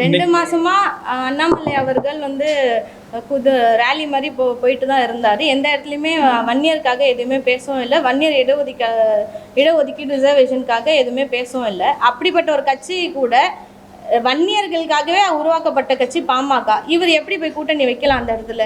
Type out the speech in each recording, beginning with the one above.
ரெண்டு மாசமா அண்ணாமலை அவர்கள் வந்து புது ரேலி மாதிரி போ போயிட்டு தான் இருந்தார். எந்த இடத்துலையுமே வன்னியருக்காக எதுவுமே பேசவும் இல்லை. வன்னியர் இடஒதுக்க இடஒதுக்கீடு ரிசர்வேஷனுக்காக எதுவுமே பேசவும் இல்லை. அப்படிப்பட்ட ஒரு கட்சி கூட வன்னியர்களுக்காகவே உருவாக்கப்பட்ட கட்சி பாமக. இவர் எப்படி போய் கூட்டணி வைக்கலாம் அந்த இடத்துல?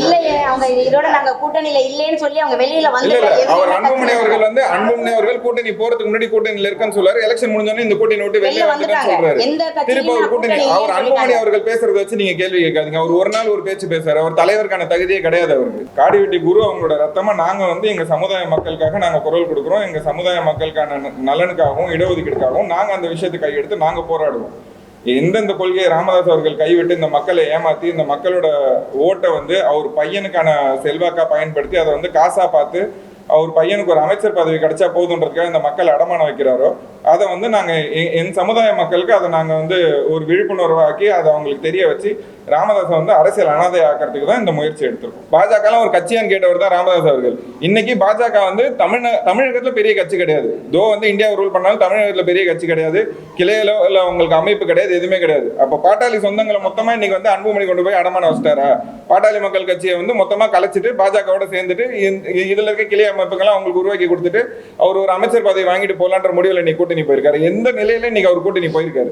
இல்லையே அவங்க இதோட நாங்க கூட்டணியில இல்லைன்னு சொல்லி அவங்க வெளியில வந்து அவர் அன்புமணி அவர்கள் வந்து அன்புமணி அவர்கள் கூட்டணி போறதுக்கு முன்னாடி கூட்டணியில இருக்கன்னு சொல்றாரு. எலெக்ஷன் முடிஞ்சோடனே இந்த கூட்டணி விட்டு வெளியே வந்துட்டாங்க. சொல்றாரு. எந்த திருப்பி அவர் கூட்டணி அவர் அன்புமணி அவர்கள் பேசுறத வச்சு நீங்க கேள்வி கேட்காதீங்க. அவர் ஒரு நாள் ஒரு பேச்சு பேசுறாரு. அவர் தலைவருக்கான தகுதியே கிடையாது அவருக்கு. காடிவெட்டி குரு அவங்களோட ரத்தமா நாங்க வந்து எங்க சமுதாய மக்களுக்காக நாங்க குரல் கொடுக்குறோம். எங்க சமுதாய மக்களுக்கான நலனுக்காகவும் இடஒதுக்கீடுக்காகவும் நாங்க அந்த விஷயத்தை கையெடுத்து நாங்க போராடுவோம். எந்தெந்த கொள்கையை ராமதாஸ் அவர்கள் கைவிட்டு இந்த மக்களை ஏமாத்தி இந்த மக்களோட ஓட்டை வந்து அவர் பையனுக்கான செல்வாக்கா பயன்படுத்தி அதை வந்து காசா பார்த்து அவர் பையனுக்கு ஒரு அமைச்சர் பதவி கிடைச்சா போதுன்றதுக்காக இந்த மக்கள் அடமானம் வைக்கிறாரோ? அதை வந்து நாங்கள் என் சமுதாய மக்களுக்கு அதை நாங்கள் வந்து ஒரு விழிப்புணர்வாக்கி அதை அவங்களுக்கு தெரிய வச்சு ராமதாஸை வந்து அரசியல் அனாதை ஆக்கிறதுக்கு தான் இந்த முயற்சி எடுத்திருக்கோம். பாஜகலாம் ஒரு கட்சியான்னு கேட்டவர் தான் ராமதாஸ் அவர்கள். இன்னைக்கு பாஜக வந்து தமிழ் தமிழகத்தில் பெரிய கட்சி கிடையாது. தோ வந்து இந்தியா ரூல் பண்ணாலும் தமிழகத்தில் பெரிய கட்சி கிடையாது. கிளையில இல்லை உங்களுக்கு அமைப்பு கிடையாது எதுவுமே கிடையாது. அப்போ பாட்டாளி சொந்தங்களை மொத்தமாக இன்னைக்கு வந்து அன்புமணி கொண்டு போய் அடமானம் வச்சிட்டாரா? பாட்டாளி மக்கள் கட்சியை வந்து மொத்தமாக கலைச்சிட்டு பாஜகவோட சேர்ந்துட்டு இதில் இருக்க கிளை அமைப்புகள்லாம் அவங்களுக்கு உருவாக்கி கொடுத்துட்டு அவர் ஒரு அமைச்சர் பதவி வாங்கிட்டு போகலான்ற முடிவில் இன்னைக்கு கூட்டணி போயிருக்காரு. எந்த நிலையில இன்னைக்கு அவர் கூட்டணி போயிருக்காரு?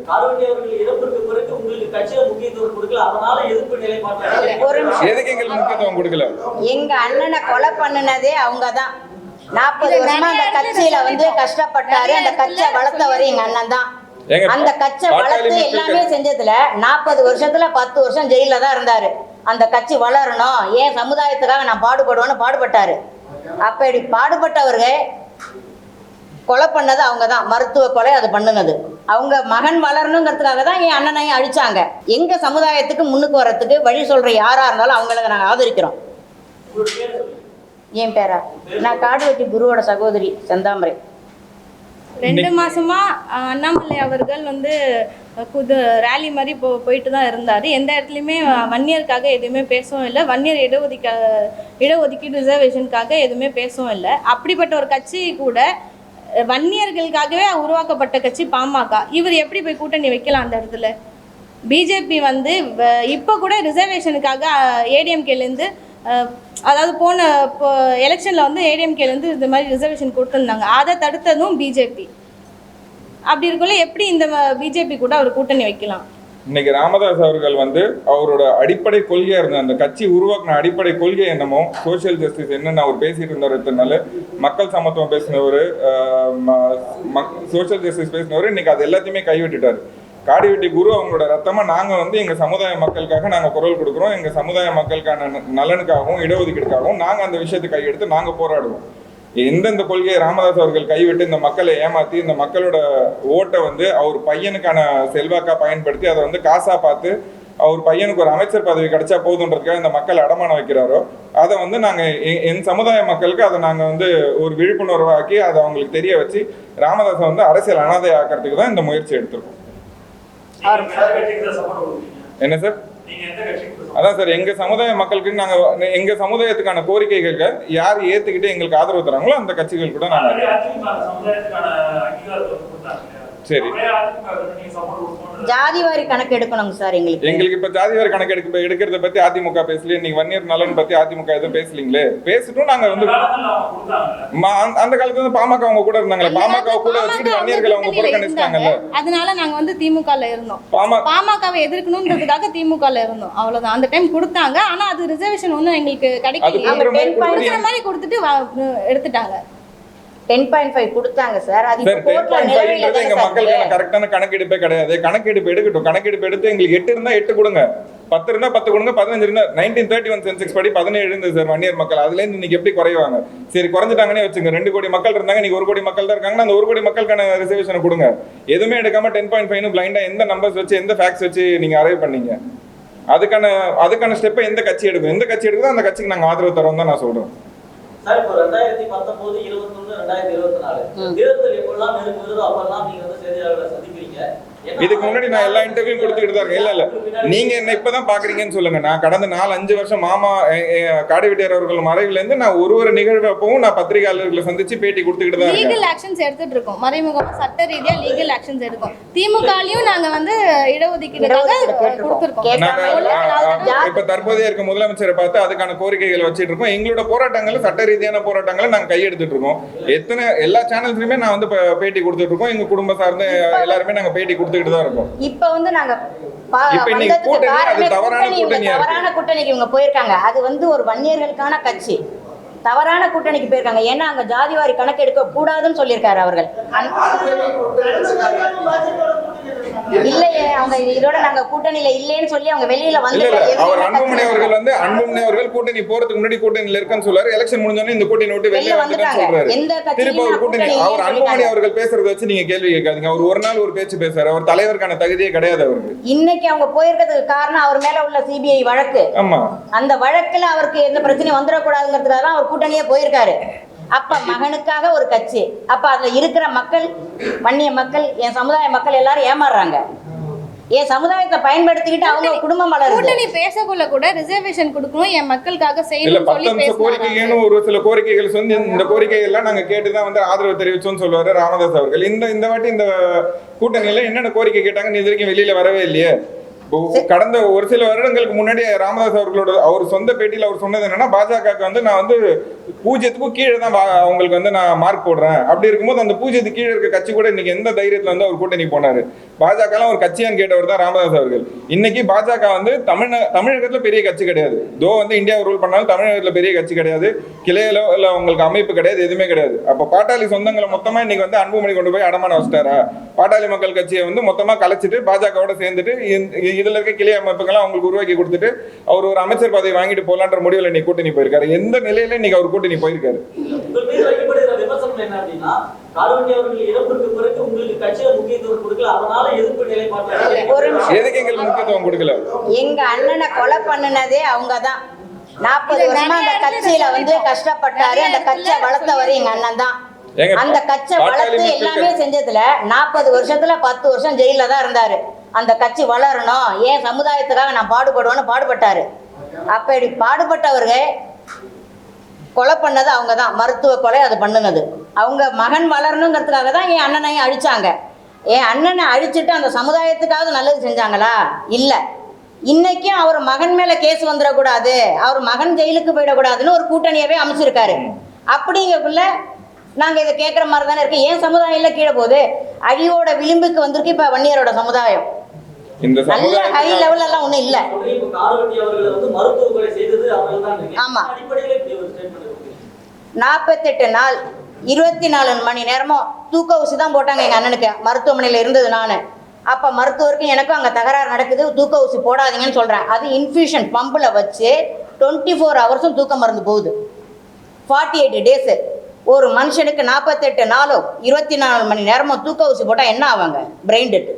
எதுக்கு எங்களுக்கு முக்கியத்துவம் கொடுக்கல? எங்க அண்ணனை கொலை பண்ணுனதே அவங்க தான் நாற்பது வருஷமா அந்த கட்சியில வந்து கஷ்டப்பட்டாரு. அந்த கட்சியை வளர்த்தவர் எங்க அண்ணன் தான் அந்த கட்சியை வளர்த்து எல்லாமே செஞ்சதுல நாற்பது வருஷத்துல பத்து வருஷம் ஜெயில தான் இருந்தாரு. அந்த கட்சி வளரணும். ஏன் சமுதாயத்துக்காக நான் பாடுபடுவேன்னு பாடுபட்டாரு. அப்படி பாடுபட்டவர்கள் கொலை பண்ணது அவங்க தான் மருத்துவ கொலை அது பண்ணுனது. அவங்க மகன் வளரணுங்கிறதுக்காக தான் என் அண்ணனையும் அழிச்சாங்க. எங்க சமுதாயத்துக்கு முன்னுக்கு வர்றதுக்கு வழி சொல்ற யாரா இருந்தாலும் அவங்களுக்கு நாங்கள் ஆதரிக்கிறோம். என் பேரா? நான் காடுவெட்டி குருவோட சகோதரி செந்தாமரை. ரெண்டு மாசமா அண்ணாமலை அவர்கள் வந்து புது ரேலி மாதிரி போ போயிட்டு தான் இருந்தார். எந்த இடத்துலையுமே வன்னியருக்காக எதுவுமே பேசவும் இல்லை. வன்னியர் இடஒதுக்க இடஒதுக்கீடு ரிசர்வேஷனுக்காக எதுவுமே பேசவும் இல்லை. அப்படிப்பட்ட ஒரு கட்சி கூட வன்னியர்களுக்காகவே உருவாக்கப்பட்ட கட்சி பாமக. இவர் எப்படி போய் கூட்டணி வைக்கலாம் அந்த இடத்துல? பிஜேபி வந்து வ- இப்போ கூட ரிசர்வேஷனுக்காக ஏடிஎம்கேலேருந்து அதாவது போன இப்போ எலெக்ஷனில் வந்து ஏடிஎம்கேலேருந்து இந்த மாதிரி ரிசர்வேஷன் கொடுத்துருந்தாங்க. அதை தடுத்ததும் பிஜேபி அப்படி இருக்குள்ள எப்படி இந்த பிஜேபி கூட அவர் கூட்டணி வைக்கலாம்? இன்னைக்கு ராமதாஸ் அவர்கள் வந்து அவரோட அடிப்படை கொள்கையா இருந்த அந்த கட்சி உருவாக்கின அடிப்படை கொள்கை என்னமோ சோஷியல் ஜஸ்டிஸ் என்னன்னு அவர் பேசிட்டு இருந்தாருனால மக்கள் சமத்துவம் பேசினவர் சோஷியல் ஜஸ்டிஸ் பேசினவர் இன்னைக்கு அது எல்லாத்தையுமே கைவிட்டுட்டார். காடிவெட்டி குரு அவங்களோட ரத்தமாக நாங்கள் வந்து எங்கள் சமுதாய மக்களுக்காக நாங்கள் குரல் கொடுக்குறோம். எங்கள் சமுதாய மக்களுக்கான நலனுக்காகவும் இடஒதுக்கீடுக்காகவும் நாங்கள் அந்த விஷயத்தை கையெடுத்து நாங்கள் போராடுவோம். எந்தெந்த கொள்கையை ராமதாஸ் அவர்கள் கைவிட்டு இந்த மக்களை ஏமாத்தி இந்த மக்களோட ஓட்டை வந்து அவர் பையனுக்கான செல்வாக்கா பயன்படுத்தி அதை வந்து காசா பார்த்து அவர் பையனுக்கு ஒரு அமைச்சர் பதவி கிடைச்சா போதுன்றதுக்காக இந்த மக்கள் அடமானம் வைக்கிறாரோ அதை வந்து நாங்க எ- என் சமுதாய மக்களுக்கு அதை நாங்க வந்து ஒரு விழிப்புணர்வாக்கி அதை அவங்களுக்கு தெரிய வச்சு ராமதாஸை வந்து அரசியல் அனாதை ஆக்கிறதுக்கு தான் இந்த முயற்சி எடுத்திருக்கோம்? என்ன சார் அதான் சார் எங்க சமுதாய மக்களுக்கு நாங்க எங்க சமுதாயத்துக்கான கோரிக்கைகளை யார் ஏத்துக்கிட்டு எங்களுக்கு ஆதரவு தராங்களோ அந்த கட்சிகள் கூட நாங்க சரி. ஜாதி வாரி கணக்கு எடுக்கணுங்க சார் எங்களுக்கு. எங்களுக்கு இப்ப ஜாதிவாரி கணக்கு எடுக்க எடுக்கிறத பத்தி அதிமுக பேசல நீங்க வன்னியர் நலன் பத்தி அதிமுக எதுவும் பேசலீங்களே? பேசிட்டும். நாங்க வந்து அந்த காலத்துல வந்து பாமக அவங்க கூட இருந்தாங்களே. பாமக கூட வச்சுட்டு வன்னியர்களை அவங்க இருந்தாங்க. அதனால நாங்க வந்து திமுகல இருந்தோம். பாமக பாமகவை எதிர்க்கணுன்றதுக்காக திமுகல இருந்தோம். அவ்வளவுதான். அந்த டைம் கொடுத்தாங்க. ஆனா அது ரிசர்வேஷன் ஒன்றும் எங்களுக்கு கிடைக்கல மாதிரி கொடுத்துட்டு எடுத்துட்டாங்க. டென் பாயிண்ட் ஃபைவ் கொடுத்தாங்க சார். அது எங்க மக்களுக்கான சார் கரெக்டான கணக்கெடுப்பே கிடையாது. கணக்கெடுப்பு எடுக்கட்டும். கணக்கெடுப்பு எடுத்து எங்களுக்கு எட்டு இருந்தா எட்டு கொடுங்க. பத்து இருந்தா பத்து கொடுங்க பதினஞ்சு இருந்தா நைன்டீன் தேர்ட்டி ஒன் சென்செக்ஸ் படி பதினேழு இருந்தது சார் வன்னியர் மக்கள். அதுல இருந்து இன்னைக்கு எப்படி குறைவாங்க? சரி குறைஞ்சிட்டாங்கன்னே வச்சுங்க. ரெண்டு கோடி மக்கள் இருந்தாங்க இன்னைக்கு ஒரு கோடி மக்கள் தான் இருக்காங்கன்னா அந்த ஒரு கோடி மக்களுக்கான ரிசர்வேஷனை கொடுங்க. எதுவுமே எடுக்காம டென் பாயிண்ட் ஃபைவ் பிளைண்டா எந்த நம்பர்ஸ் வச்சு எந்த ஃபேக்ட்ஸ் வச்சு நீங்க அரைவ் பண்ணீங்க? அதுக்கான அதுக்கான ஸ்டெப்பை எந்த கட்சி எடுக்கும்? எந்த கட்சி எடுக்குதோ அந்த கட்சிக்கு நாங்க ஆதரவு தரோம் தான் நான் சொல்றேன். சார் இப்போ ரெண்டாயிரத்தி பத்தொன்பது இருபத்தொன்னு ரெண்டாயிரத்தி இருபத்தி நாலு. தேர்தல் எப்பெல்லாம் நெருங்குகிறதோ அப்பெல்லாம் நீங்க வந்து செய்தியாளர்களை சந்திக்கிறீங்க. இதுக்கு முன்னாடி நான் எல்லா இன்டர்வியூ கொடுத்துக்கிட்டு தான் இருக்கேன். இல்ல இல்ல. நீங்க என்ன இப்பதான் பாக்குறீங்கன்னு சொல்லுங்க. நான் கடந்த நாலு அஞ்சு வருஷம் மாமா எ- எ- காடி வெட்டியார் அவர்கள் மறைவுல இருந்து நான் ஒரு ஒரு நிகழ்வு அப்பவும் நான் பத்திரிகையாளர்களை சந்திச்சு பேட்டி கொடுத்துக்கிட்டு தான் லீகல் ஆக்ஷன்ஸ் எடுத்துட்டு இருக்கோம். மறைமுகமா சட்ட ரீதியா லீகல் ஆக்ஷன்ஸ் எடுக்கும் திமுகலயும் நாங்க வந்து இடஒதுக்கீடு. கொடுத்துருக்கோம். இப்ப தற்போதைய இருக்க முதலமைச்சரை பார்த்து அதுக்கான கோரிக்கைகளை வச்சிட்டு இருக்கோம். எங்களோட போராட்டங்கள் சட்ட ரீதியான போராட்டங்களை நாங்க கையெடுத்துட்டு இருக்கோம். எத்தனை எல்லா சேனல்ஸ்லயுமே நான் வந்து பேட்டி கொடுத்துட்டு இருக்கோம். எங்க குடும்ப சார்ந்த எல்லாருமே நாங்க பேட்டி கொடுத்துக்கிட்டு தான் இருக்கோம். இப்ப வந்து நாங்க கூட்டணி, அது தவறான கூட்டணி. தவறான கூட்டணிக்கு இவங்க போயிருக்காங்க. அது வந்து ஒரு வன்னியர்களுக்கான கட்சி. தவறான கூட்டணிக்கு போயிருக்காங்க. ஏன்னா அங்க ஜாதிவாரி கணக்கு எடுக்க கூடாதுன்னு சொல்லியிருக்காரு அவர்கள். இல்லையே அவங்க இதோட நாங்க கூட்டணியில இல்லைன்னு சொல்லி அவங்க வெளியில வந்து அவர் அன்புமணி அவர்கள் வந்து அன்புமணி அவர்கள் கூட்டணி போறதுக்கு முன்னாடி கூட்டணியில இருக்குன்னு சொல்றாரு. எலெக்ஷன் முடிஞ்சோடனே இந்த கூட்டணி விட்டு வெளியே வந்துட்டாங்க. எந்த திருப்பி அவர் கூட்டணி அவர் அன்புமணி. அவர்கள் பேசுறத வச்சு நீங்க கேள்வி கேட்காதீங்க. அவர் ஒரு நாள் ஒரு பேச்சு பேசுறாரு. அவர் தலைவருக்கான தகுதியே கிடையாது அவருக்கு. இன்னைக்கு அவங்க போயிருக்கிறதுக்கு காரணம் அவர் மேல உள்ள சிபிஐ வழக்கு. ஆமா. அந்த வழக்குல அவருக்கு எந்த பிரச்சனையும் வந்துடக்கூடாதுங்கிறதுக்காக அவர் கூட்டணியே போயிருக்காரு. அப்ப மகனுக்காக ஒரு கட்சி. அப்ப அதுல இருக்கிற மக்கள் வன்னிய மக்கள் என் சமுதாய மக்கள் எல்லாரும் ஏமாறுறாங்க. என் சமுதாயத்தை பயன்படுத்திக்கிட்டு அவங்க குடும்பம் வளருது. கூட்டணி பேசக்குள்ள கூட ரிசர்வேஷன் கொடுக்கணும் என் மக்களுக்காக பத்து சொல்லி கோரிக்கைன்னு ஒரு சில கோரிக்கைகள் சொல்லி இந்த கோரிக்கைகள் எல்லாம் நாங்க கேட்டுதான் வந்து ஆதரவு தெரிவிச்சோம்னு சொல்லுவாரு ராமதாஸ் அவர்கள். இந்த இந்த வாட்டி இந்த கூட்டணியில என்னென்ன கோரிக்கை கேட்டாங்கன்னு இது வரைக்கும் வெளியில வரவே இல்லையே. கடந்த ஒரு சில வருடங்களுக்கு முன்னாடி ராமதாஸ் அவர்களோட அவர் சொந்த பேட்டியில் அவர் சொன்னது என்னன்னா பாஜகவுக்கு வந்து நான் வந்து பூஜ்ஜியத்துக்கும் கீழே தான் அவங்களுக்கு வந்து நான் மார்க் போடுறேன். அப்படி இருக்கும்போது அந்த பூஜ்ஜியத்துக்கு கீழே இருக்க கட்சி கூட இன்னைக்கு எந்த தைரியத்துல வந்து அவர் கூட்டணி போனாரு? பாஜக ஒரு கட்சியான்னு கேட்டவர் தான் ராமதாஸ் அவர்கள். இன்னைக்கு பாஜக வந்து தமிழ்நா தமிழகத்துல பெரிய கட்சி கிடையாது. தோ வந்து இந்தியா ரூல் பண்ணாலும் தமிழகத்துல பெரிய கட்சி கிடையாது. கிளையில இல்ல உங்களுக்கு அமைப்பு கிடையாது எதுவுமே கிடையாது. அப்ப பாட்டாளி சொந்தங்களை மொத்தமா இன்னைக்கு வந்து அன்புமணி கொண்டு போய் அடமான வச்சிட்டாரா? பாட்டாளி மக்கள் கட்சியை வந்து மொத்தமா கலைச்சிட்டு பாஜகவோட சேர்ந்துட்டு இந்த- இதுல இருக்க கிளை அமைப்புகள்லாம் அவங்களுக்கு உருவாக்கி கொடுத்துட்டு அவர் ஒரு அமைச்சர் பதவி வாங்கிட்டு போலான்ற முடிவில் இன்னைக்கு கூட்டணி போயிருக்காரு. எந்த நிலையில இன்னைக்கு அவர் கூட்டணி போயிருக்காரு. எதுக்கு எங்களுக்கு முக்கியத்துவம் கொடுக்கல? எங்க அண்ணனை கொலை பண்ணுனதே அவங்கதான் நாற்பது வருஷமா அந்த கட்சியில வந்து. கஷ்டப்பட்டாரு. அந்த கட்சியை வளர்த்தவர் எங்க அண்ணன் தான். அந்த கட்சியை வளர்த்து எல்லாமே செஞ்சதுல நாற்பது வருஷத்துல பத்து வருஷம் ஜெயில தான் இருந்தாரு. அந்த கட்சி வளரணும். ஏன் சமுதாயத்துக்காக நான் பாடுபடுவேன்னு பாடுபட்டாரு. அப்படி பாடுபட்டவர்கள் கொலை பண்ணது அவங்க தான் மருத்துவ கொலை அது பண்ணுனது. அவங்க மகன் வளரணுங்கிறதுக்காக தான் என் அண்ணனையும் அழிச்சாங்க. என் அண்ணனை அழிச்சிட்டு அந்த சமுதாயத்துக்காவது நல்லது செஞ்சாங்களா? இல்லை. இன்னைக்கும் அவர் மகன் மேலே கேஸ் வந்துடக்கூடாது. அவர் மகன் ஜெயிலுக்கு போயிடக்கூடாதுன்னு ஒரு கூட்டணியவே அமைச்சிருக்காரு. அப்படிங்கக்குள்ள நாங்கள் இதை கேட்குற மாதிரி தானே இருக்கு. ஏன் சமுதாயம் இல்லை கீழே போகுது. அழியோட விளிம்புக்கு வந்திருக்கு இப்போ வன்னியரோட சமுதாயம். இந்த நல்ல ஹை லெவல்ல எல்லாம் ஒன்றும் இல்லை. ஆமா. நாற்பத்தெட்டு நாள் இருபத்தி நாலு மணி நேரமும் தூக்க ஊசி தான் போட்டாங்க எங்கள் அண்ணனுக்கு. மருத்துவமனையில் இருந்தது நான். அப்போ மருத்துவருக்கும் எனக்கும் அங்கே தகராறு நடக்குது. தூக்க ஊசி போடாதீங்கன்னு சொல்கிறேன் அது இன்ஃபியூஷன் பம்பில் வச்சு டுவெண்ட்டி ஃபோர் ஹவர்ஸும் தூக்க மருந்து போகுது. ஃபார்ட்டி எயிட் டேஸு ஒரு மனுஷனுக்கு நாற்பத்தெட்டு நாளும் இருபத்தி நாலு மணி நேரமும் தூக்க ஊசி போட்டால் என்ன ஆவாங்க? பிரெயின் டெட்டு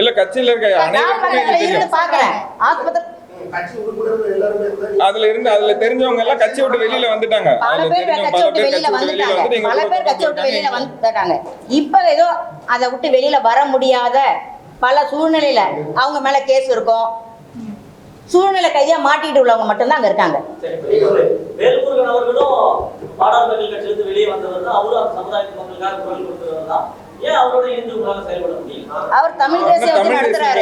இல்ல கட்சியில இருக்க அனைவருக்குமே அதுல இருந்து அதுல தெரிஞ்சவங்க எல்லாம் கட்சி விட்டு வெளியில வந்துட்டாங்க. பல பேர் கட்சி விட்டு வெளியில வந்துட்டாங்க. பல பேர் கட்சி விட்டு வெளியில வந்துட்டாங்க. இப்ப ஏதோ அதை விட்டு வெளியில வர முடியாத பல சூழ்நிலையில அவங்க மேல கேஸ் இருக்கும். சூழ்நிலை கைதியா மாட்டிட்டு உள்ளவங்க மட்டும்தான் அங்க இருக்காங்க. வேல்முருகன் அவர்களும் மக்கள் கட்சியிலிருந்து வெளியே வந்தவர் தான். அவரும் சமுதாயத்து மக்களுக்காக குரல் கொடுத்தவர் தான். ஏன் அவரோட இணைந்து உங்களால செயல்பட முடியல அவர் தமிழ் தேசியம் வச்சு நடத்துறாரு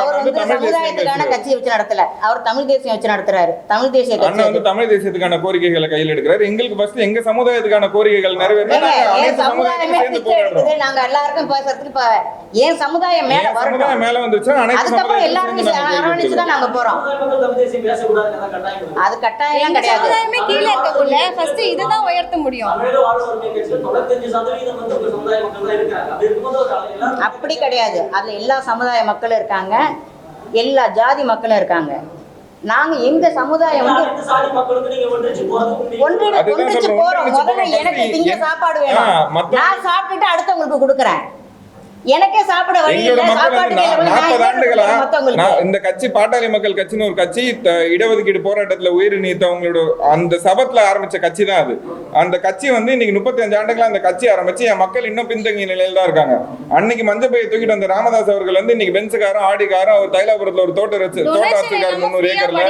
அவர் வந்து சமுதாயத்துக்கான பேசுறாரு. கட்சி வச்சு நடத்தல அவர் தமிழ் தேசியம் வச்சு நடத்துறாரு தமிழ் தேசிய கட்சி வந்து. தமிழ் தேசியத்துக்கான கோரிக்கைகளை கையில் எடுக்கிறாரு எங்களுக்கு ஃபர்ஸ்ட் எங்க சமுதாயத்துக்கான கோரிக்கைகள் நிறைவேற்ற சமுதாயமே பிச்சை எடுக்குது நாங்க எல்லாருக்கும் பேசுறதுக்கு இப்ப என் சமுதாயம் மேல வரணும் மேல வந்துருச்சுன்னா அனைத்து அதுக்கப்புறம் எல்லாருமே அரவணைச்சு தான் நாங்க போறோம். அது கட்டாயம் எங்க கிடையாது சமுதாயமே கீழே இருக்கக்குள்ள ஃபர்ஸ்ட் இதுதான் உயர்த்த முடியும் அப்படி கிடையாது. அதுல எல்லா சமுதாய மக்களும் இருக்காங்க. எல்லா ஜாதி மக்களும் இருக்காங்க. நாங்க எங்க சமுதாயம் வந்து அனைத்து சாதி மக்களுக்கு நீங்க ஒன்றிச்சு போறது ஒன்று அதுதான் ஒன்றிச்சு சொல்றேன், போறோம். முதல்ல. எனக்கு திங்க சாப்பாடு வேணும். நான் சாப்பிட்டுட்டு அடுத்தவங்களுக்கு கொடுக்குறேன். எனக்கே சாப்பிட இந்த கட்சி பாட்டாளி மக்கள் கட்சின்னு ஒரு கட்சி இடஒதுக்கீடு போராட்டத்துல உயிர் நீத்தவங்களோட அந்த சபத்துல ஆரம்பிச்ச கட்சி தான் அது. அந்த கட்சி வந்து இன்னைக்கு முப்பத்தஞ்சு ஆண்டுகளா அந்த கட்சி ஆரம்பிச்சு என் மக்கள் இன்னும் பின்தங்கிய நிலையில தான் இருக்காங்க. அன்னைக்கு மஞ்சள் பையை தூக்கிட்டு வந்த ராமதாஸ் அவர்கள் வந்து இன்னைக்கு பென்ஸுக்காரும் ஆடிக்காரும் அவர் தைலாபுரத்துல ஒரு தோட்டம் வச்சு தோட்டம் வச்சிருக்காரு முந்நூறு ஏக்கர்ல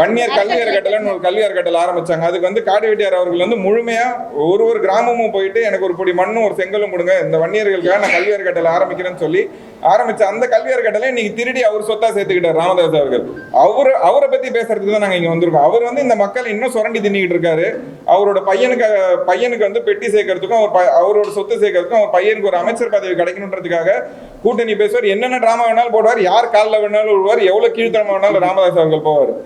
வன்னியர் கல்வி அறக்கட்டளைன்னு ஒரு கல்வி அறக்கட்டளை ஆரம்பிச்சாங்க. அதுக்கு வந்து காடு வெட்டியார் அவர்கள் வந்து முழுமையா ஒரு ஒரு கிராமமும் போயிட்டு எனக்கு ஒரு பொடி மண்ணும் ஒரு செங்கலும் கொடுங்க. இந்த வன்னியர்களுக்காக நான் கல்வி அறக்கட்டளை ஆரம்பிக்கிறேன்னு சொல்லி ஆரம்பிச்ச அந்த கல்வி அறக்கட்டளை இன்னைக்கு திருடி அவர் சொத்தா சேர்த்துக்கிட்டார் ராமதாஸ் அவர்கள். அவர் அவரை பத்தி பேசுறதுக்கு தான் நாங்க இங்க வந்திருக்கோம். அவர் வந்து இந்த மக்கள் இன்னும் சுரண்டி தின்னிக்கிட்டு இருக்காரு. அவரோட பையனுக்கு பையனுக்கு வந்து பெட்டி சேர்க்கறதுக்கும் அவர் ப- அவரோட சொத்து சேர்க்கறதுக்கும் அவர் பையனுக்கு ஒரு அமைச்சர் பதவி கிடைக்கணுன்றதுக்காக கூட்டணி பேசுவார். என்னென்ன டிராமா வேணாலும் போடுவார். யார் காலில் வேணாலும் விடுவார் எவ்வளவு கீழ்த்தனமா வேணாலும் ராமதாஸ் அவர்கள் போவார்.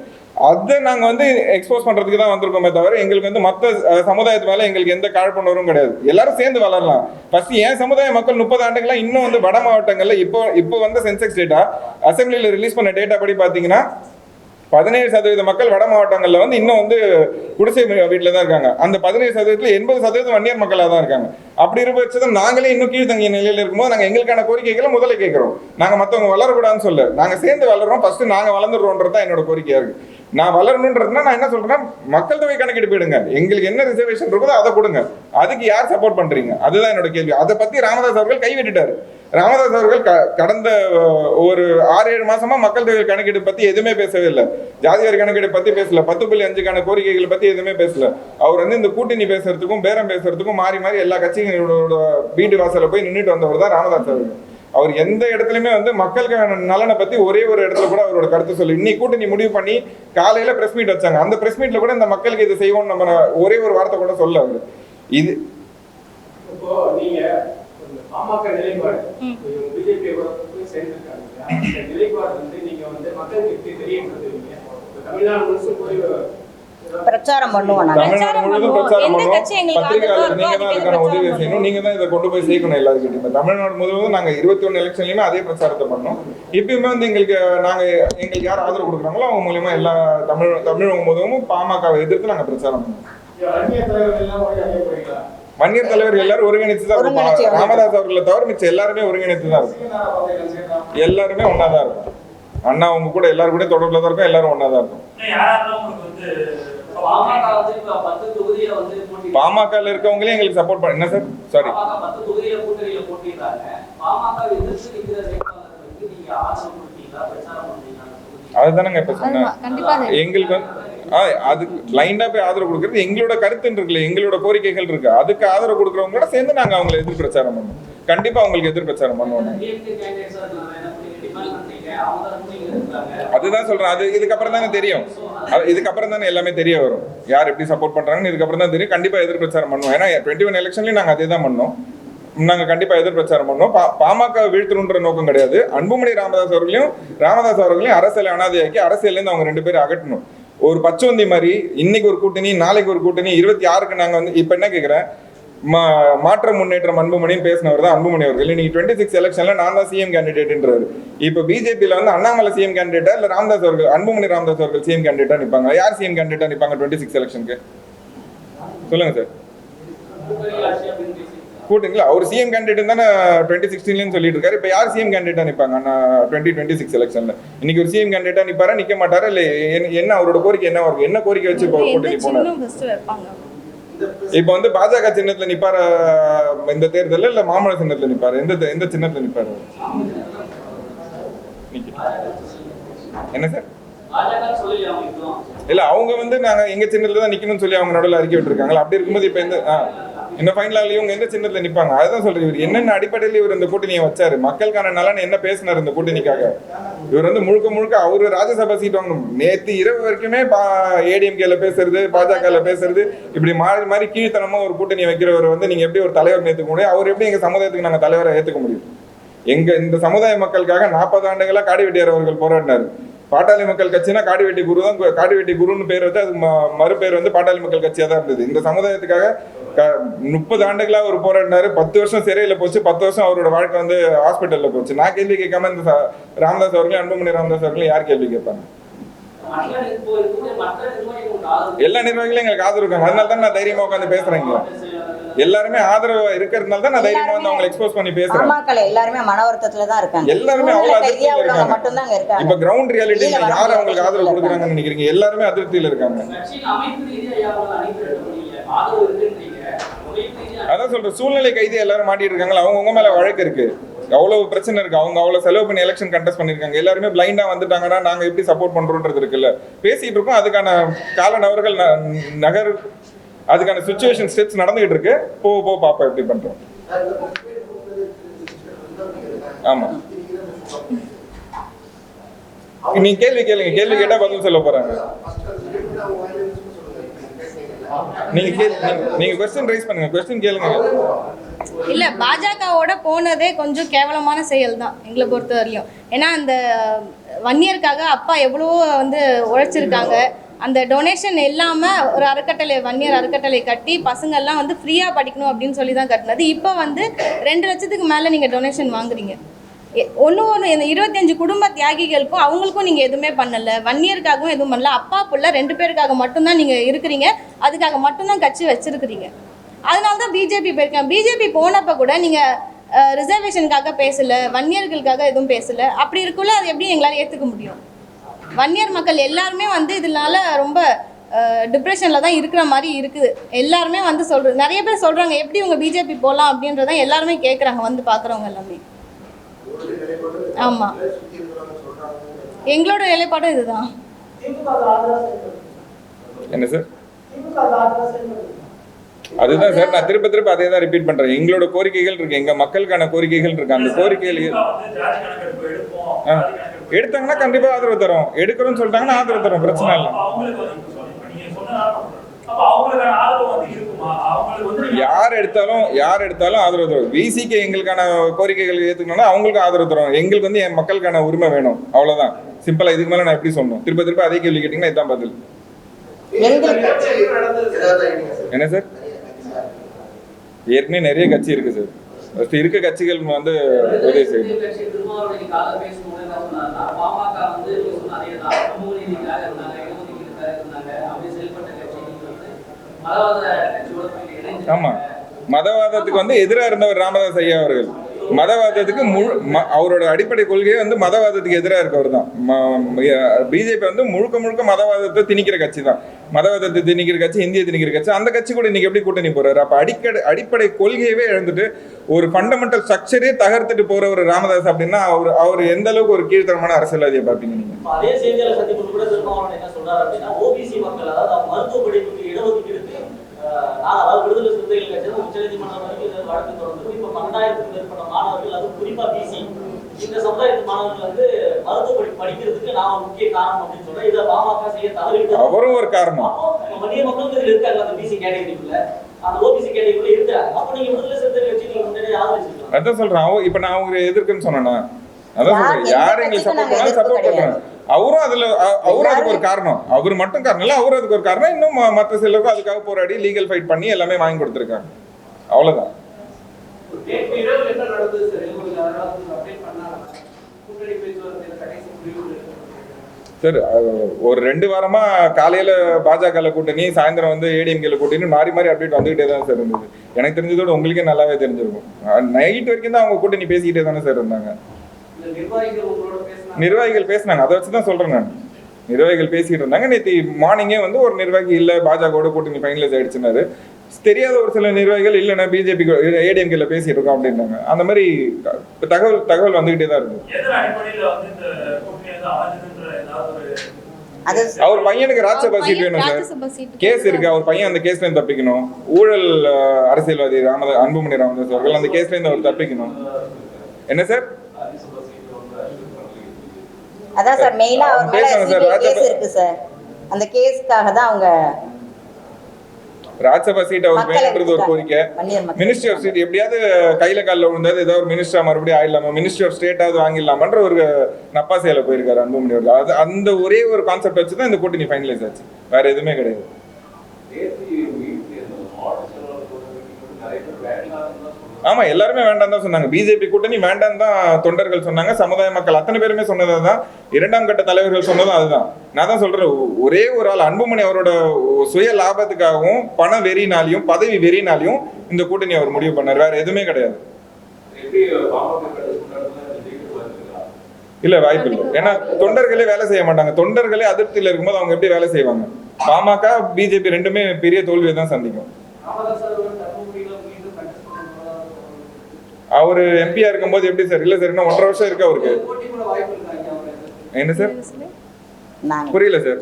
அதை நாங்கள் வந்து எக்ஸ்போஸ் பண்ணுறதுக்கு தான் வந்திருக்கோமே தவிர எங்களுக்கு வந்து மற்ற சமுதாயத்து மேலே எங்களுக்கு எந்த காழ்ப்புணர்வும் கிடையாது. எல்லாரும் சேர்ந்து வளரலாம். ஃபஸ்ட்டு என் சமுதாய மக்கள் முப்பது ஆண்டுகளாக இன்னும் வந்து வட மாவட்டங்களில் இப்போ இப்போ வந்த சென்செக்ஸ் டேட்டா அசம்பிளியில் ரிலீஸ் பண்ண டேட்டா படி பார்த்தீங்கன்னா பதினேழு சதவீத மக்கள் வட மாவட்டங்களில் வந்து இன்னும் வந்து குடிசை வீட்டில் தான் இருக்காங்க. அந்த பதினேழு சதவீதத்தில் எண்பது சதவீதம் வன்னியர் மக்களாக தான் இருக்காங்க. அப்படி இருக்க பட்சத்தில் நாங்களே இன்னும் கீழ்த்தங்கிய நிலையில் இருக்கும்போது நாங்கள் எங்களுக்கான கோரிக்கைகளை முதல்ல கேட்குறோம். நாங்கள் மற்றவங்க வளரக்கூடாதுன்னு சொல்ல நாங்கள் சேர்ந்து வளர்றோம். ஃபஸ்ட்டு நாங்கள் வளர்ந்துடுறோன்றது தான் என்னோட கோரிக்கையாக இருக்குது நான் வளரணுன்றதுனா நான் என்ன சொல்றேன்னா மக்கள் தொகை கணக்கெடுப்பு எடுங்க எங்களுக்கு என்ன ரிசர்வேஷன் இருக்குதோ அதை கொடுங்க. அதுக்கு யார் சப்போர்ட் பண்றீங்க? அதுதான் என்னோட கேள்வி. அதை பத்தி ராமதாஸ் அவர்கள் கைவிட்டுட்டாரு ராமதாஸ் அவர்கள் க- கடந்த ஒரு ஆறு ஏழு மாசமா மக்கள் தொகை கணக்கெடுப்பு பத்தி எதுவுமே பேசவே இல்லை. ஜாதிவாரி கணக்கெடுப்பு பத்தி பேசல. பத்து புள்ளி அஞ்சுக்கான கோரிக்கைகளை பத்தி எதுவுமே பேசல. அவர் வந்து இந்த கூட்டணி பேசுறதுக்கும் பேரம் பேசுறதுக்கும் மாறி மாறி எல்லா கட்சிகளோட வீட்டு வாசல போய் நின்றுட்டு வந்தவர் தான் ராமதாஸ் அவர்கள். அவர் எந்த இடத்துலயுமே வந்து மக்களுக்கான நலனை பத்தி ஒரே ஒரு இடத்துல கூட அவரோட கருத்து சொல்லி இன்னைக்கு கூட்டணி முடிவு பண்ணி காலையில பிரஸ் மீட் வச்சாங்க. அந்த பிரஸ் மீட்ல கூட இந்த மக்களுக்கு இது செய்வோம் நம்ம ஒரே ஒரு வார்த்தை கூட சொல்ல அவரு. இது இப்போ நீங்க இந்த பாமக நிலைப்பாடு பிஜேபி போய் சேர்ந்திருக்காங்க இல்லையா? அந்த நிலைப்பாடு வந்து நீங்க வந்து மக்களுக்கு எப்படி தெரியப்படுத்துவீங்க? இப்ப தமிழ்நாடு முழுசும் போய் பிரச்சாரம் பண்ணுவோம் பிரச்சாரம் முழுவதும் பண்ணுவோம். பிரச்சாரம் எந்த பண்ணுவோம். கட்சி எங்களுக்கு உதவி செய்யணும். நீங்க தான் இதை கொண்டு போய் சேர்க்கணும் எல்லாருக்கிட்டையும் இப்ப தமிழ்நாடு முழுவதும் நாங்க இருபத்தி எலெக்ஷன்லயுமே அதே பிரச்சாரத்தை பண்ணோம். இப்பயுமே வந்து எங்களுக்கு நாங்க எங்களுக்கு யார் ஆதரவு கொடுக்குறாங்களோ அவங்க மூலியமா எல்லா தமிழ் தமிழகம் முழுவதும் பாமகவை எதிர்த்து நாங்க பிரச்சாரம் பண்ணோம். வன்னியர் தலைவர் எல்லாரும் ஒருங்கிணைத்து தான் வந்து- ராமதாஸ் அவர்களை தவிர மிச்சம் எல்லாருமே ஒருங்கிணைத்து தான் இருக்கும். எல்லாருமே ஒன்னா தான் இருக்கும். அண்ணா உங்க கூட எல்லாரும் கூட தொடர்புல தான் இருக்கும். எல்லாரும் ஒன்னா தான் இருக்கும் பாமகல இருக்கவங்களே எங்களுக்கு சப்போர்ட் பண்ண என்ன சார் சாரி? அதுதானங்க இப்ப சொன்னேன். எங்களுக்கு அதுக்கு பிளைண்டா போய் ஆதரவு கொடுக்கறது எங்களோட கருத்து இருக்குல்ல எங்களோட கோரிக்கைகள் இருக்கு. அதுக்கு ஆதரவு கொடுக்கறவங்களோட சேர்ந்து நாங்க அவங்களை எதிர் பிரச்சாரம் பண்ணுவோம். கண்டிப்பா அவங்களுக்கு எதிர் பிரச்சாரம் பண்ணுவோம். அதுதான் சொல்றேன். அது இதுக்கப்புறம் தானே தெரியும். அது இதுக்கப்புறம் தானே எல்லாமே தெரிய வரும். யார் எப்படி சப்போர்ட் பண்றாங்கன்னு இதுக்கப்புறம் தான் தெரியும். கண்டிப்பா எதிர் பிரச்சாரம் பண்ணுவோம். ஏன்னா டுவெண்ட்டி ஒன் எலெக்ஷன்லயும் நாங்க அதே தான் பண்ணோம். நாங்க கண்டிப்பா எதிர் பிரச்சாரம் பண்ணோம் பா- பாமக வீழ்த்தணுன்ற நோக்கம் கிடையாது. அன்புமணி ராமதாஸ் அவர்களையும் ராமதாஸ் அவர்களையும் அரசியல் அனாதையாக்கி அரசியல்ல இருந்து அவங்க ரெண்டு பேரும் அகட்டணும் ஒரு பச்சோந்தி மாதிரி இன்னைக்கு ஒரு கூட்டணி நாளைக்கு ஒரு கூட்டணி இருபத்தி ஆறுக்கு நாங்க வந்து இப்ப என்ன கேக்குறேன்? மா மாற்ற முன்னேற்றம் அன்புமணின்னு பேசினவர் தான் அன்புமணி அவர்கள். இன்னைக்கு டுவெண்ட்டி சிக்ஸ் எலெக்ஷன்ல நான் தான் சிஎம் கேண்டிடேட்ன்றாரு இப்போ பிஜேபியில் வந்து அண்ணாமலை சிஎம் கேண்டிடேட்டா இல்ல ராமதாஸ் அவர்கள் அன்புமணி ராமதாஸ் அவர்கள் சிஎம் கேண்டிடேட்டா நிப்பாங்க யார் சிஎம் கேண்டிடேட்டா நிப்பாங்க டுவெண்ட்டி சிக்ஸ் எலெக்ஷனுக்கு சொல்லுங்க சார் கூட்டிங்களா? அவர் சிஎம் கேண்டிடேட் தானே டுவெண்ட்டி சிக்ஸ்டீன்லன்னு சொல்லிட்டு இருக்காரு இப்போ யார் சிஎம் கேண்டிடேட்டா நிப்பாங்க? அண்ணா டுவெண்ட்டி டுவெண்ட்டி சிக்ஸ் எலெக்ஷன்ல இன்னைக்கு ஒரு சிஎம் கேண்டிடேட்டா நிப்பாரா நிக்க மாட்டாரா? இல்ல என்ன- அவரோட கோரிக்கை என்ன என்ன கோரிக்கை வச்சு இப்போ எந்த இப்போ வந்து பாஜக சின்னத்துல நிப்பாரா இந்த தேர்தல் இல்ல மாமல சின்னத்துல நிப்பாரு? எந்த எந்த சின்னத்துல நிப்பாரு? என்ன சார்? இல்ல அவங்க வந்து நாங்க எங்க சின்னத்துல தான் நிக்கணும்னு சொல்லி அவங்க நடுவில் அறிக்கை விட்டுருக்காங்க அப்படி இருக்கும்போது இப்ப எந்த இன்னும் இந்த இவங்க எந்த சின்னத்தில் நிற்பாங்க அதுதான் சொல்கிறேன் இவர் என்னென்ன அடிப்படையில் இவர் இந்த கூட்டணியை வச்சார்? மக்களுக்கான நலன் என்ன பேசினார் இந்த கூட்டணிக்காக? இவர் வந்து முழுக்க முழுக்க அவர் ராஜ்யசபா சீட் வாங்கணும். நேற்று இரவு வரைக்குமே ஏடிஎம்கேல பேசுறது பாஜகல பேசுறது இப்படி மாறி மாறி கீழ்த்தனமாக ஒரு கூட்டணி வைக்கிறவர் வந்து நீங்கள் எப்படி ஒரு தலைவர் ஏற்றுக்க முடியும் அவர் எப்படி எங்கள் சமுதாயத்துக்கு நாங்கள் தலைவரை ஏற்றுக்க முடியும்? எங்க இந்த சமுதாய மக்களுக்காக நாற்பது ஆண்டுகளாக காடி வெட்டியார் அவர்கள் போராடினார். பாட்டாளி மக்கள் கட்சினா காடிவெட்டி குரு தான் கு- குருன்னு பேர் வச்சு அது மறுபேர் வந்து பாட்டாளி மக்கள் கட்சியாக தான் இருந்தது. இந்த சமுதாயத்துக்காக முப்பது ஆண்டுகளா அவர் போராடினாரு. பத்து வருஷம் சிறையில போச்சு. பத்து வருஷம் அவரோட வாழ்க்கை வந்து ஹாஸ்பிட்டல்ல போச்சு. நான் கேள்வி கேட்காம இந்த ராமதாஸ் அவர்களையும் அன்புமணி ராமதாஸ் அவர்களையும் யார் கேள்வி கேட்பாங்க? எல்லா நிர்வாகிகளும் எங்களுக்கு ஆதரவு இருக்காங்க அதனால தான் நான் தைரியமா உட்காந்து செயலாளர்கள் எல்லாருமே ஆதரவா இருக்கிறதுனால தான் நான் தைரியமா வந்து அவங்களை எக்ஸ்போஸ் பண்ணி பேசுறேன். எல்லாருமே மன வருத்தத்துல தான் இருக்காங்க. எல்லாருமே அவ்வளவு சூழ்நிலை அதிருப்தியில இருக்காங்க. அங்க இருக்காங்க. இப்ப கிரவுண்ட் ரியாலிட்டி யார் அவங்களுக்கு ஆதரவு கொடுக்குறாங்கன்னு நினைக்கிறீங்க? எல்லாருமே அதிருப்தியில இருக்காங்க கட்சியின் அமைப்பு ரீதியா அவங்க அணிதிரட்ட முடியல ஆதரவு இருக்குன்றீங்க அமைப்பு ரீதியா அதான் சொல்ற சூழ்நிலை கைதி எல்லாரும் மாட்டிட்டு இருக்காங்களா? அவங்கவுங்க மேல வழக்கு இருக்கு. அவ்வளவு பிரச்சனை இருக்கு. அவங்க அவ்வளவு செலவு பண்ணி எலெக்ஷன் கண்டெஸ்ட் பண்ணிருக்காங்க. எல்லாருமே பிளைண்டா வந்துட்டாங்கன்னா நாங்க எப்படி சப்போர்ட் பண்றோன்றது இருக்குல்ல. பேசிட்டு இருக்கோம். அதுக்கான கால நபர்கள் ந- நகர் அதுக்கான சுச்சுவேஷன் ஸ்டெப்ஸ் நடந்துகிட்டு இருக்கு. போக போக பாப்பா எப்படி பண்றோம். ஆமா. நீ கேள்வி கேளுங்க. கேள்வி கேட்டா பதில் சொல்ல போறாங்க. நீங்க நீங்க- கொஸ்டின் ரைஸ் பண்ணுங்க கொஸ்டின் கேளுங்க. இல்ல பாஜகவோட போனதே கொஞ்சம் கேவலமான செயல் தான் எங்களை பொறுத்த வரையும். ஏன்னா அந்த வன்னியருக்காக அப்பா எவ்வளவோ வந்து உழைச்சிருக்காங்க. அந்த டொனேஷன் இல்லாம ஒரு அறக்கட்டளை வன்னியர் அறக்கட்டளை கட்டி பசங்க எல்லாம் வந்து ஃப்ரீயா படிக்கணும் அப்படின்னு சொல்லி தான் கட்டினது. இப்போ வந்து ரெண்டு லட்சத்துக்கு மேல நீங்க டொனேஷன் வாங்குறீங்க. ஒன்று ஒன்று இந்த இருபத்தஞ்சு குடும்ப தியாகிகளுக்கும் அவங்களுக்கும் நீங்கள் எதுவுமே பண்ணலை. வன்னியருக்காகவும் எதுவும் பண்ணல. அப்பா பிள்ளை ரெண்டு பேருக்காக மட்டும்தான் நீங்கள் இருக்கிறீங்க. அதுக்காக மட்டும்தான் கட்சி வச்சுருக்கிறீங்க. அதனால தான் பிஜேபி போயிருக்கேன் பிஜேபி போனப்போ கூட நீங்கள் ரிசர்வேஷனுக்காக பேசலை. வன்னியர்களுக்காக எதுவும் பேசலை. அப்படி இருக்குள்ள அது எப்படி எங்களால் ஏற்றுக்க முடியும்? வன்னியர் மக்கள் எல்லாருமே வந்து இதனால ரொம்ப டிப்ரெஷனில் தான் இருக்கிற மாதிரி இருக்குது. எல்லாருமே வந்து சொல்கிறது நிறைய பேர் சொல்கிறாங்க எப்படி உங்கள் பிஜேபி போகலாம் அப்படின்றதான் எல்லாருமே கேட்குறாங்க வந்து பார்க்குறவங்க எல்லாமே. ஆமாம் எங்களோட நிலைப்பாடும் இதுதான். என்ன சார்? அதுதான் சார் நான் திரும்ப திரும்ப அதே தான் ரிப்பீட் பண்றேன். எங்களோட கோரிக்கைகள் இருக்கு. எங்க மக்களுக்கான கோரிக்கைகள் இருக்கு. அந்த கோரிக்கைகள் ஆ. எடுத்தாங்கன்னா கண்டிப்பா ஆதரவு தரோம் எடுக்கிறோம்னு சொல்லிட்டாங்கன்னா ஆதரவு தரோம் பிரச்சனை இல்லை. யார் எடுத்தாலும் யார் எடுத்தாலும் ஆதரவு தரும். விசிக்கு எங்களுக்கான கோரிக்கைகள் ஏத்துக்கணும்னா அவங்களுக்கு ஆதரவு தரும். எங்களுக்கு வந்து என் மக்களுக்கான உரிமை வேணும். அவ்வளவுதான். சிம்பிளா இதுக்கு மேல நான் எப்படி சொல்லணும்? திரும்ப திரும்ப அதே கேள்வி கேட்டீங்கன்னா இதான் பதில். என்ன சார்? ஏற்கனவே நிறைய கட்சி இருக்கு சார். ஃபர்ஸ்ட் இருக்க கட்சிகள் வந்து உதவி செய்யும் பாமக வந்து ஆமாம் ஆமா. மதவாதத்துக்கு வந்து எதிராக இருந்தவர் ராமதாஸ் ஐயா அவர்கள். மதவாதத்துக்கு முழு ம- அவரோட அடிப்படை கொள்கையே வந்து மதவாதத்துக்கு எதிராக இருக்கவர் தான். பிஜேபி வந்து முழுக்க முழுக்க மதவாதத்தை திணிக்கிற கட்சி தான். மதவாதத்தை திணிக்கிற கட்சி இந்திய திணிக்கிற கட்சி அந்த கட்சி கூட இன்னைக்கு எப்படி கூட்டணி போறாரு? அப்ப அடிக்கடி அடிப்படை கொள்கையவே இழந்துட்டு ஒரு ஃபண்டமெண்டல் ஸ்ட்ரக்சரே தகர்த்துட்டு போற ஒரு ராமதாஸ் அப்படின்னா அவர் அவர் எந்த அளவுக்கு ஒரு கீழ்த்தரமான அரசியல்வாதியை பார்ப்பீங்க நீங்க? அதே செய்தியாளர் சந்திப்பு கூட திருமாவளவன் என்ன சொல்றாரு அப்படின்னா ஓபிசி மக்கள் அதாவது மருத்துவ படிப்புக்கு இடஒதுக்கீடு அதாவது விடுதலை சிறுத்தைகள் கட்சி உச்சநீதிமன்றம் வரைக்கும் இது வழக்கு தொடர்ந்து இப்ப பன்னெண்டாயிரத்துக்கு மேற்பட்ட மாணவர்கள் அது குறிப்பா பிசி இந்த சமுதாயத்து மாணவர்கள் வந்து மருத்துவ படிப்பு படிக்கிறதுக்கு நான் ஒரு முக்கிய காரணம் அப்படின்னு சொல்றேன் இதை பாமக செய்ய தவறிவிட்டது. அவரும் ஒரு காரணம். அப்போ மனித மக்களுக்கு இதுல இருக்காங்க அந்த பிசி கேட்டகரிக்குள்ள அந்த ஓபிசி கேட்டகரிக்குள்ள இருக்காங்க அப்ப நீங்க விடுதலை சிறுத்தைகள் கட்சி நீங்க முன்னாடியே ஆதரிச்சிருக்கலாம் அதான் சொல்றேன். இப்ப நான் அவங்க எதிர்க்குன்னு சொன்னேன்னா அதான் யார் சொல்றேன் யார் எங்களுக்கு சப்போர்ட் பண்ணாலும் சப்போர்ட் பண்றேன் அவரும் அதுல அவரும் அதுக்கு ஒரு காரணம். அவர் மட்டும் காரணம். இல்ல அவரும் அதுக்கு ஒரு காரணம். இன்னும் ம- மத்த சிலருக்கும் அதுக்காக போராடி லீகல் ஃபைட் பண்ணி எல்லாமே வாங்கி கொடுத்துருக்காங்க. அவ்வளவுதான். சார் ஒரு ரெண்டு வாரமா காலையில பாஜக கூட்டணி சாயந்தரம் வந்து ஏடிஎம்கேல கூட்டணி மாறி மாறி அப்டேட் வந்துகிட்டே தான் சார் இருந்தது. எனக்கு தெரிஞ்சதோட உங்களுக்கே நல்லாவே தெரிஞ்சிருக்கும். நைட் வரைக்கும் தான் அவங்க கூட்டணி பேசிக்கிட்டே தானே சார் இருந்தாங்க. நிர்வாகிகள் உங்களோட பேசினாங்க. அதை வச்சு தான் சொல்றேன் நான். நிர்வாகிகள் பேசிட்டு இருந்தாங்க. நேற்று மார்னிங்கே வந்து ஒரு நிர்வாகி இல்ல பாஜகவோட கூட்டணி ஃபைனலைஸ் ஆயிடுச்சுனாரு தெரியாத ஒரு சில நிர்வாகிகள் இல்லைன்னா பிஜேபி ஏடிஎம்கேல பேசிட்டு இருக்கோம் அப்படின்னாங்க. அந்த மாதிரி தகவல் தகவல் வந்துகிட்டே தான் இருக்கு அவர் பையனுக்கு ராஜ்யசபா சீட் வேணும் சார். கேஸ் இருக்கு. அவர் பையன் அந்த கேஸ்ல இருந்து தப்பிக்கணும். ஊழல் அரசியல்வாதி ராமதா அன்புமணி ராமதாஸ் அவர்கள் அந்த கேஸ்ல இருந்து அவர் தப்பிக்கணும். என்ன சார்? அதான் சார் மெயினா அவர் மேல சிபிஐ கேஸ் இருக்கு சார். அந்த கேஸ்க்காக தான் அவங்க ராஜ்யசபா சீட் அவர் வேணுன்றது ஒரு கோரிக்கை. மினிஸ்ட்ரி ஆஃப் ஸ்டேட் எப்படியாவது கையில காலில் விழுந்தாது ஏதாவது ஒரு மினிஸ்டரா மறுபடியும் ஆயிடலாமா? மினிஸ்ட்ரி ஆஃப் ஸ்டேட்டாவது வாங்கிடலாமன்ற ஒரு நப்பாசையில போயிருக்காரு அன்புமணி அவர்கள். அது அந்த ஒரே ஒரு கான்செப்ட் வச்சு தான் இந்த கூட்டணி ஃபைனலைஸ் ஆச்சு. வேற எதுவுமே கிடையாது. ஆமா எல்லாருமே வேண்டாம் தான் சொன்னாங்க. பிஜேபி கூட்டணி வேண்டாம் தான் தொண்டர்கள் சொன்னாங்க. சமுதாய மக்கள் அத்தனை பேருமே சொன்னது தான் இரண்டாம் கட்ட தலைவர்கள் சொன்னதும் அதுதான். நான் தான் சொல்றேன் ஒரே ஒரு ஆள் அன்புமணி அவரோட சுய லாபத்துக்காகவும் பண வெறினாலையும் பதவி வெறினாலையும் இந்த கூட்டணி அவர் முடிவு பண்ணார். வேற எதுவுமே கிடையாது. இல்ல வாய்ப்பு இல்லை. ஏன்னா தொண்டர்களே வேலை செய்ய மாட்டாங்க. தொண்டர்களே அதிருப்தியில இருக்கும்போது அவங்க எப்படி வேலை செய்வாங்க? பாமக பிஜேபி ரெண்டுமே பெரிய தோல்வியை தான் சந்திக்கும். அவர் எம்பியா இருக்கும்போது எப்படி சார்? இல்ல சார் இன்னும் ஒன்றரை வருஷம் இருக்கு அவருக்கு. என்ன சார்? புரியல சார்.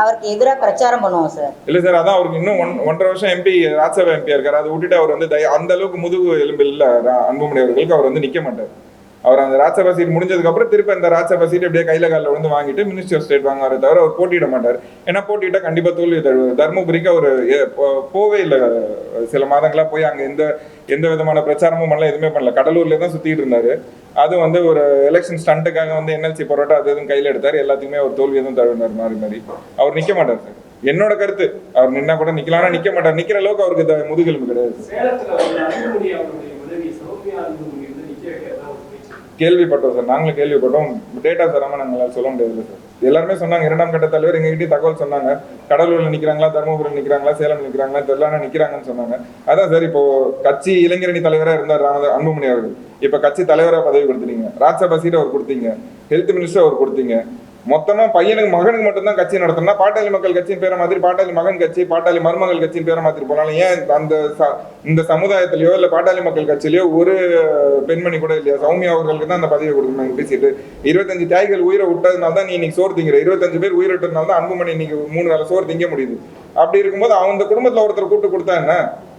அவருக்கு எதிராக பிரச்சாரம் பண்ணுவோம் சார். இல்ல சார் அதான் அவருக்கு இன்னும் ஒன் ஒன்றரை வருஷம் எம்பி ராஜ்யசபா எம்பியா இருக்காரு. அதை விட்டுட்டு அவர் வந்து அந்த அளவுக்கு முதுகு எலும்பு இல்ல அன்புமணி அவர்களுக்கு அவர் வந்து நிக்க மாட்டார். அவர் அந்த ராஜ்சபா சீட் முடிஞ்சதுக்கு அப்புறம் திருப்பி அந்த ராஜ்சபா சீட் அப்படியே கையில காலில் வந்து வாங்கிட்டு மினிஸ்டர் ஆஃப் ஸ்டேட் வாங்குவாரே தவிர அவர் போட்டியிட மாட்டார். ஏன்னா போட்டியிட்டா கண்டிப்பா தோல்வி தழுவார் தர்மபுரிக்கு அவர் ஏ- போவே இல்லை. சில மாதங்களா போய் அங்க எந்த எந்த விதமான பிரச்சாரமும் பண்ணல எதுவுமே பண்ணல. கடலூர்ல தான் சுத்திட்டு இருந்தாரு. அது வந்து ஒரு எலெக்ஷன் ஸ்டண்ட்டுக்காக வந்து என்எல்சி போராட்டம் அது எதுவும் கையில எடுத்தார். எல்லாத்தையுமே அவர் தோல்வி எதுவும் தழுவினார் மாதிரி மாதிரி அவர் நிக்க மாட்டார் சார். என்னோட கருத்து அவர் நின்னா கூட நிக்கலாம் நிக்க மாட்டார். நிக்கிற அளவுக்கு அவருக்கு த- முதுகெலும்பு கிடையாது. கேள்விப்பட்டோம் சார். நாங்களும் கேள்விப்பட்டோம். டேட்டா தராம நாங்களால் சொல்ல முடியாது சார். எல்லாருமே சொன்னாங்க. இரண்டாம் கட்ட தலைவர் எங்ககிட்ட தகவல் சொன்னாங்க. கடலூர்ல நிக்கிறாங்களா தருமபுரியில் நிக்கிறாங்களா சேலம் நிக்கிறாங்களா தெரியல நிற்கிறாங்கன்னு நிக்கிறாங்கன்னு சொன்னாங்க. அதான் சார் இப்போ கட்சி இளைஞரணி தலைவரா இருந்தார் ராமதா அன்புமணி அவர்கள். இப்ப கட்சி தலைவரா பதவி கொடுத்துட்டீங்க. ராஜ்சபா சீட் அவர் கொடுத்தீங்க. ஹெல்த் மினிஸ்டர் அவர் கொடுத்தீங்க. மொத்தமா பையனுக்கு மகனுக்கு மட்டும்தான் கட்சி நடத்தணும்னா பாட்டாளி மக்கள் கட்சியின் பேரை மாதிரி பாட்டாளி மகன் கட்சி பாட்டாளி மருமகள் கட்சியின் பேரை மாதிரி போனாலும் ஏன் அந்த ச- இந்த சமுதாயத்திலயோ இல்ல பாட்டாளி மக்கள் கட்சியிலயோ ஒரு பெண்மணி கூட இல்லையா? சௌமியா அவர்களுக்கு தான் அந்த பதவியை கொடுக்கணும் பேசிட்டு. இருபத்தஞ்சு தியாகிகள் உயிரை விட்டதுனால தான் நீ இன்னைக்கு சோறு திங்கிற. இருபத்தஞ்சு பேர் உயிரிட்டதுனால தான் அன்புமணி இன்னைக்கு மூணு வேளை சோறு திங்க முடியுது. அப்படி இருக்கும்போது அந்த குடும்பத்துல ஒருத்தர் கூட்டு கொடுத்தா என்ன?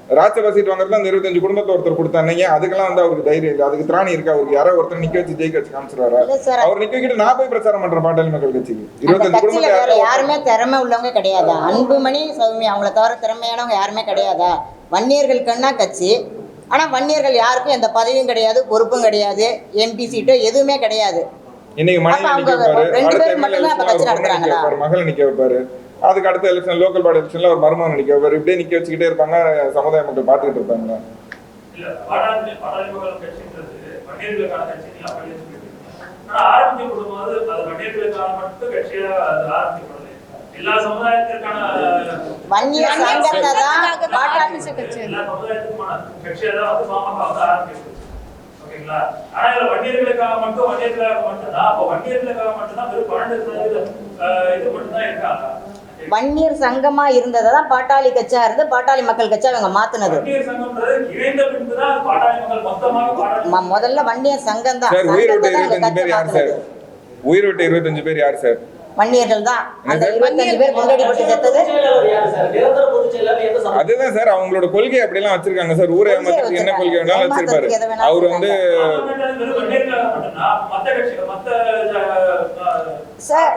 ராஜ்யசபா சீட் வாங்குறது அந்த இருபத்தஞ்சு குடும்பத்துல ஒருத்தர் கொடுத்தாங்க அதுக்கெல்லாம் வந்து அவருக்கு தைரியம் இல்லை. அதுக்கு திராணி இருக்கு? அவருக்கு யாரோ ஒருத்தர் நிக்க வச்சு ஜெயிக்க வச்சு காமிச்சிருவாரா? அவர் நிக்க வைக்கிட்டு நான் போய் பிரச்சாரம் பண்றேன் பாட்டாளி மக்கள் கட்சிக்கு. இருபத்தஞ்சு கட்சியில குடும்பத்தை வேற யாரோ யாருமே திறமை உள்ளவங்க கிடையாதா? அன்புமணி சௌமியா அவங்கள தவிர திறமையானவங்க யாருமே கிடையாதா? வன்னியர்களுக்குன்னா கட்சி. ஆனா வன்னியர்கள் யாருக்கும் எந்த பதவியும் கிடையாது பொறுப்பும் கிடையாது எம்பி சீட்டோ எதுவுமே கிடையாது. இன்னைக்கு மனைவி நிக்க வைப்பாரு ரெண்டு அடுத்த மகளை நிக்க வைப்பாரு. அதுக்கு அடுத்த எலெக்ஷன் லோக்கல் பாடி எலெக்ஷன்ல ஒரு மருமகன் நிக்க வைப்பாரு இப்படியே நிக்க வச்சுக்கிட்டே இருப்பாங்க சமுதாய மக்கள் பாத்துக்கிட்டு இருப்பாங்க. வன்னியர் சங்கத்தை தான் ஆரம்பிச்ச கட்சி. ஓகேங்களா? ஆனா இதுல வன்னியர்களுக்காக மட்டும் வன்னியர்களுக்காக மட்டும்தான் அப்போ வன்னியர்களுக்காக மட்டும்தான் வெறும் பன்னெண்டு இது மட்டும்தான் இருக்காங்க. வன்னியர் சங்கமா இருந்ததை தான் பாட்டாளி கட்சியா இருந்து பாட்டாளி மக்கள் கட்சியா அவங்க மாத்துனது. முதல்ல வன்னியர் சங்கம் தான் சார் உயிர் விட்ட சங்கத்தை தான் இருபத்தஞ்சு பேர் யார் சார்? வன்னியர்கள் தான். அந்த? இருபத்தஞ்சு பேர் செத்தது எந்த சமூக அதுதான் சார் அவங்களோட கொள்கை அப்படிலாம் வச்சிருக்காங்க சார். ஊரை ஏமாத்துறதுக்கு என்ன கொள்கை. வேணாலும் வச்சிருப்பாரு. ஏமாத்துறதுக்கு எதை வேணாலும் அவர் வந்து சார்.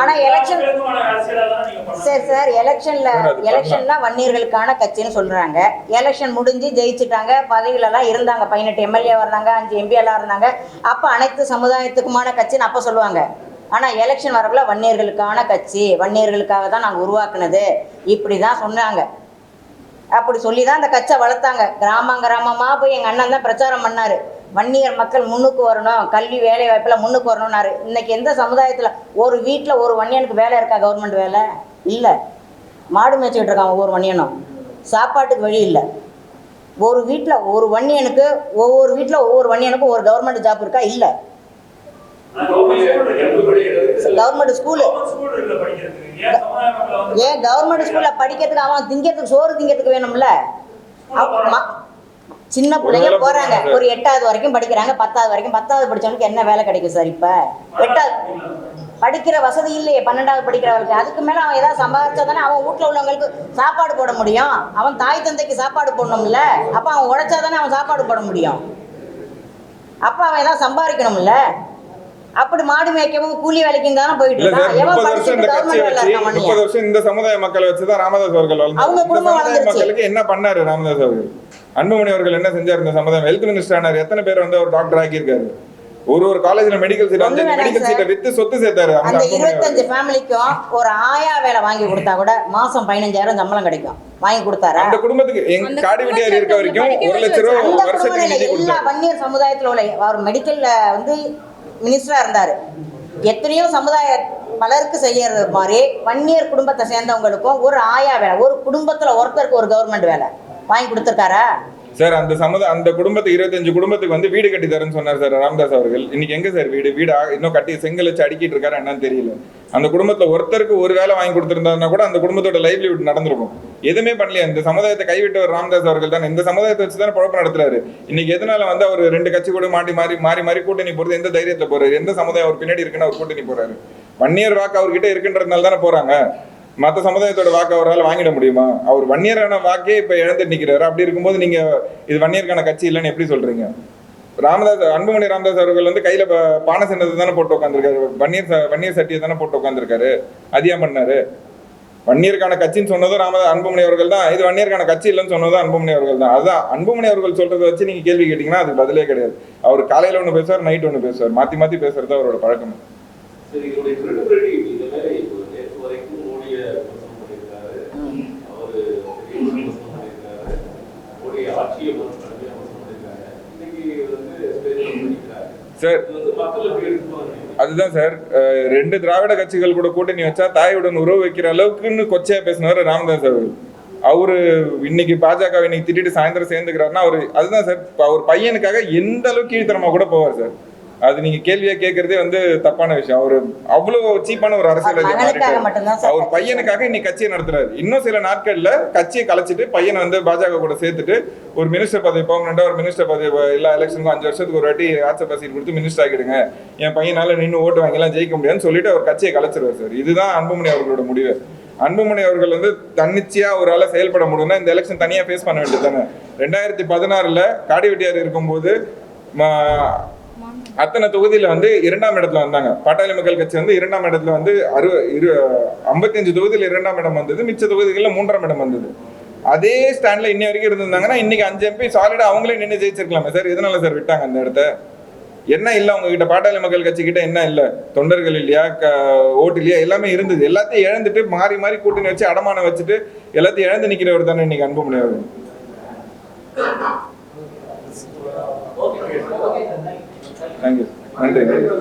ஆனா பண்ணணும். சரி சார் எலெக்ஷன்ல சார், அது எலெக்ஷன்ல வன்னியர்களுக்கான கட்சின்னு சொல்றாங்க. எலெக்ஷன் முடிஞ்சு ஜெயிச்சிட்டாங்க. பதவியில எல்லாம் இருந்தாங்க. பதினெட்டு எம்எல்ஏ இருந்தாங்க அஞ்சு எம்பி எல்லாம் இருந்தாங்க. அப்ப அனைத்து சமுதாயத்துக்குமான கட்சின்னு அப்ப சொல்லுவாங்க. ஆனா எலெக்ஷன் வரக்குள்ள வன்னியர்களுக்கான கட்சி வன்னியர்களுக்காக தான் நாங்க உருவாக்குனது. இப்படி தான் சொன்னாங்க. அப்படி சொல்லி தான் அந்த கட்சியை வளர்த்தாங்க. கிராமம் கிராமமா போய் எங்க அண்ணன் தான் பிரச்சாரம் பண்ணாரு. வன்னியர் மக்கள் முன்னுக்கு வரணும் கல்வி வேலை வாய்ப்புல முன்னுக்கு வரணும்னாரு. இன்னைக்கு எந்த சமுதாயத்துல ஒரு வீட்டில் ஒரு வன்னியனுக்கு வேலை இருக்கா கவர்மெண்ட் வேலை? இல்ல. மாடு மேய்ச்சிக்கிட்டு இருக்கான் ஒவ்வொரு வன்னியனும். சாப்பாட்டுக்கு வழி இல்லை. ஒரு வீட்டில் ஒரு வன்னியனுக்கு ஒவ்வொரு வீட்டில் ஒவ்வொரு வன்னியனுக்கும் ஒரு கவர்மெண்ட் ஜாப் இருக்கா? இல்லை. Government school. ஏன் கவர்மெண்ட் ஸ்கூல்ல படிக்கிறதுக்கு அவன் திங்கிறதுக்கு சோறு திங்கிறதுக்கு வேணும்ல? சின்ன பிள்ளைங்க போறாங்க. ஒரு எட்டாவது வரைக்கும் படிக்கிறாங்க பத்தாவது வரைக்கும். பத்தாவது படிச்சவனுக்கு என்ன வேலை கிடைக்கும் சார் இப்ப? எட்டாவது படிக்கிற வசதி இல்லையே பன்னெண்டாவது படிக்கிறவனுக்கு அதுக்கு மேல அவன் ஏதாவது சம்பாதிச்சா தானே அவன் வீட்ல உள்ளவங்களுக்கு சாப்பாடு போட முடியும். அவன் தாய் தந்தைக்கு சாப்பாடு போடணும்ல. அப்ப அவன் உழைச்சா தானே அவன் சாப்பாடு போட முடியும். அப்ப அவன் ஏதாவது சம்பாதிக்கணும்ல? அப்படி மாடு மேய்க்கவும் கூலி வேலைக்கும் தானே போயிட்டு இருக்கான். முப்பது வருஷம் இந்த சமுதாய மக்களை வச்சுதான் ராமதாஸ் அவர்கள் அவங்க குடும்பம். மக்களுக்கு என்ன பண்ணாரு ராமதாஸ் அவர்கள்? அன்புமணி அவர்கள் என்ன செஞ்சார் இந்த சமுதாயம்? ஹெல்த் மினிஸ்டர் ஆனார். எத்தனை பேர் வந்து அவர் டாக்டர் ஆக்கியிருக்காரு? ஒரு ஒரு காலேஜ்ல மெடிக்கல் சீட் அஞ்சு வேணாம் மெடிக்கல். சீட்டை வித்து சொத்து சேர்த்தாரு அந்த. இருபத்தஞ்சு ஃபேமிலிக்கும் ஒரு ஆயா வேலை வாங்கி கொடுத்தா கூட மாசம் பதினஞ்சாயிரம் சம்பளம் கிடைக்கும். வாங்கி கொடுத்தாரா? அந்த குடும்பத்துக்கு எங்க காடி வெட்டியார் இருக்க வரைக்கும் ஒரு லட்ச ரூபா அந்த வருஷத்துக்கு எல்லா கொடுத்தாரு. வன்னியர் சமுதாயத்துல உள்ள அவர் மெடிக்கல்ல வந்து மினிஸ்டரா இருந்தாரு. எத்தனையோ சமுதாய பலருக்கு செய்யறது மாதிரி வன்னியர் குடும்பத்தை சேர்ந்தவங்களுக்கும் ஒரு ஆயா வேலை ஒரு குடும்பத்துல ஒருத்தருக்கு ஒரு கவர்மெண்ட் வேலை. வாங்கி கொடுத்துருக்காரா? சார் அந்த சமுதாய அந்த குடும்பத்து இருபத்தஞ்சு குடும்பத்துக்கு வந்து வீடு கட்டி தரேன்னு சொன்னார் சார் ராமதாஸ் அவர்கள். இன்னைக்கு எங்க சார் வீடு? வீடு இன்னும் கட்டி செங்கல் வச்சு அடிக்கிட்டு இருக்காரு என்னன்னு தெரியல. அந்த குடும்பத்துல ஒருத்தருக்கு ஒரு வேலை வாங்கி கொடுத்துருந்தாருன்னா கூட அந்த குடும்பத்தோட லைவ்லிஹுட் நடந்திருக்கும். எதுவுமே பண்ணலையா இந்த சமுதாயத்தை கைவிட்டவர் ராமதாஸ் அவர்கள் தான். இந்த சமுதாயத்தை வச்சு தானே குழப்பம் நடத்துறாரு. இன்னைக்கு எதனால வந்து அவர் ரெண்டு கட்சி கூட மாட்டி மாறி மாறி மாறி கூட்டணி போறது எந்த தைரியத்துல போறாரு? எந்த சமுதாயம் அவர் பின்னாடி இருக்குன்னு அவர் கூட்டணி போறாரு? வன்னியர் வாக்கு அவர்கிட்ட இருக்குன்றதுனால தானே போறாங்க. மற்ற சமுதாயத்தோட வாக்கு அவரால் வாங்கிட முடியுமா? அவர் வன்னியரான வாக்கே இப்போ இழந்து நிற்கிறாரு அப்படி இருக்கும்போது நீங்கள் இது வன்னியருக்கான கட்சி இல்லைன்னு எப்படி சொல்கிறீங்க ராமதாஸ் அன்புமணி ராமதாஸ் அவர்கள் வந்து கையில் பானை சின்னத்தை தானே போட்டு உட்காந்துருக்காரு வன்னியர் வன்னியர் சட்டியை தானே போட்டு உட்காந்துருக்காரு அது ஏன் பண்ணாரு வன்னியருக்கான கட்சின்னு சொன்னதும் ராமதாஸ் அன்புமணி அவர்கள் தான். இது வன்னியருக்கான கட்சி இல்லைன்னு சொன்னதும் அன்புமணி அவர்கள் தான். அதுதான் அன்புமணி அவர்கள் சொல்றதை வச்சு நீங்கள் கேள்வி கேட்டீங்கன்னா அதுக்கு பதிலே கிடையாது. அவர் காலையில் ஒன்று பேசுவார் நைட் ஒன்று பேசுவார். மாற்றி மாற்றி பேசுறது அவரோட பழக்கம் சரி இதனுடைய credibility இதுல இப்போ நேற்று வரைக்கும் மோடிய விமர்சனம் பண்ணியிருக்காரு அவரு பெரிய விமர்சனம் பண்ணியிருக்காரு மோடி ஆட்சியை விமர்சனம் விமர்சனம் பண்ணியிருக்காரு இன்னைக்கு வந்து ஸ்டேஜ்ல பண்ணிக்கிறாரு சார் அதுதான் சார். ரெண்டு திராவிட கட்சிகள் கூட கூட்டணி வச்சா தாயுடன் உறவு வைக்கிற அளவுக்குன்னு கொச்சையா பேசினவர் ராமதாஸ் அவர்கள். அவரு இன்னைக்கு பாஜக இன்னைக்கு திட்டிட்டு சாயந்தரம் சேர்ந்துக்கிறாருன்னா அவரு அதுதான் சார் அவர் பையனுக்காக எந்த அளவுக்கு கீழ்த்தரமா கூட போவார் சார். அது நீங்க கேள்வியா கேட்கறதே வந்து தப்பான விஷயம். அவரு அவ்வளவு சீப்பான ஒரு அரசியல் அவர் பையனுக்காக இன்னைக்கு கட்சியை நடத்துறாரு. இன்னும் சில நாட்கள்ல கட்சியை கலைச்சிட்டு பையனை வந்து பாஜக கூட சேர்த்துட்டு ஒரு மினிஸ்டர் பதவி பெர்மனண்டா ஒரு மினிஸ்டர் பதவி எல்லா எலெக்ஷனுக்கும் அஞ்சு வருஷத்துக்கு ஒரு வாட்டி ராஜ்யசபா சீட் கொடுத்து மினிஸ்டர் ஆக்கிடுங்க. என் பையனால நின்று ஓட்டு வாங்கிலாம் ஜெயிக்க முடியாதுன்னு சொல்லிட்டு அவர் கட்சியை கலைச்சிருவார் சார். இதுதான் அன்புமணி அவர்களோட முடிவு. அன்புமணி அவர்கள் வந்து தன்னிச்சையா ஆள செயல்பட முடியும்னா இந்த எலெக்ஷன் தனியா ஃபேஸ் பண்ண வேண்டியது தானே. ரெண்டாயிரத்தி பதினாறுல காடிவெட்டியார் இருக்கும்போது அத்தனை தொகுதியில வந்து இரண்டாம் இடத்துல வந்தாங்க. பாட்டாளி மக்கள் கட்சி வந்து இரண்டாம் இடத்துல வந்து அறு இரு ஐம்பத்தஞ்சு தொகுதியில் இரண்டாம் இடம் வந்தது. மிச்ச தொகுதிகளில் மூன்றாம் இடம் வந்தது. அதே ஸ்டாண்ட்ல இன்னி வரைக்கும் இருந்திருந்தாங்கன்னா இன்னைக்கு அஞ்சு எம்பி சாலிடா அவங்களே நின்று ஜெயிச்சிருக்கலாமே சார். எதனால சார் விட்டாங்க அந்த இடத்த? என்ன இல்லை உங்ககிட்ட? பாட்டாளி மக்கள் கட்சி கிட்ட என்ன இல்லை? தொண்டர்கள் இல்லையா? க- ஓட்டு இல்லையா? எல்லாமே இருந்தது. எல்லாத்தையும் இழந்துட்டு மாறி மாறி கூட்டணி வச்சு அடமானம் வச்சுட்டு எல்லாத்தையும் இழந்து நிக்கிறவர் தானே இன்னைக்கு அன்புமணி முடியாது தேங்க்யூ நன்றி நன்றி